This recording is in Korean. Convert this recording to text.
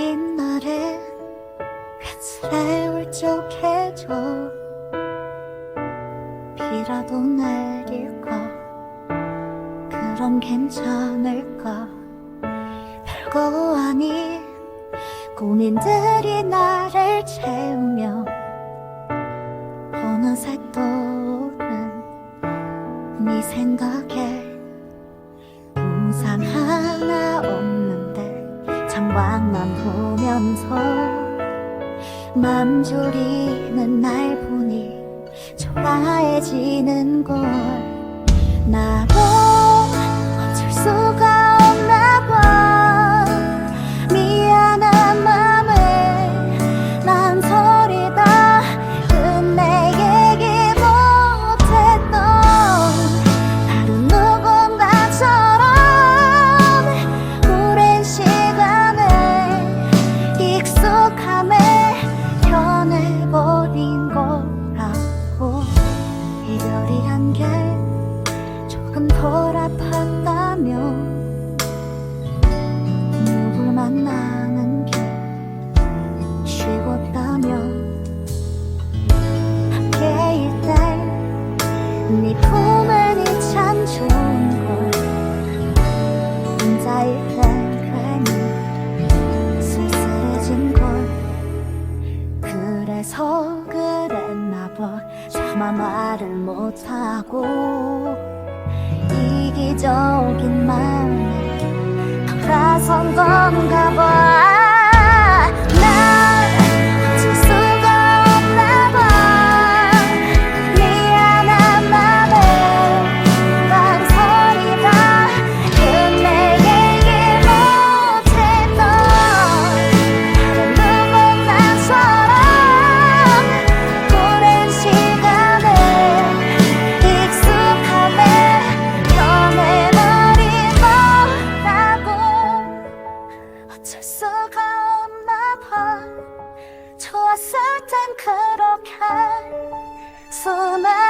날에 그슬에 울적해져 비라도 내릴까? 그럼 괜찮을까? 별거 아닌 고민들이 나를 채우며 어느새 떠오른 네 생각에 창밖만 보면서 맘 졸이는 날 보니 초라해지는 걸 나 조금 덜 아팠다면 누굴 만나는 게 쉬웠다면 함께 일 때네 품은 이참 좋은 걸 혼자일 땐 괜히 쓸쓸해진 걸 그래서 그랬나 봐. 차마 말을 못하고 이기적인 마음에 돌아선 건 그렇게 수많은 말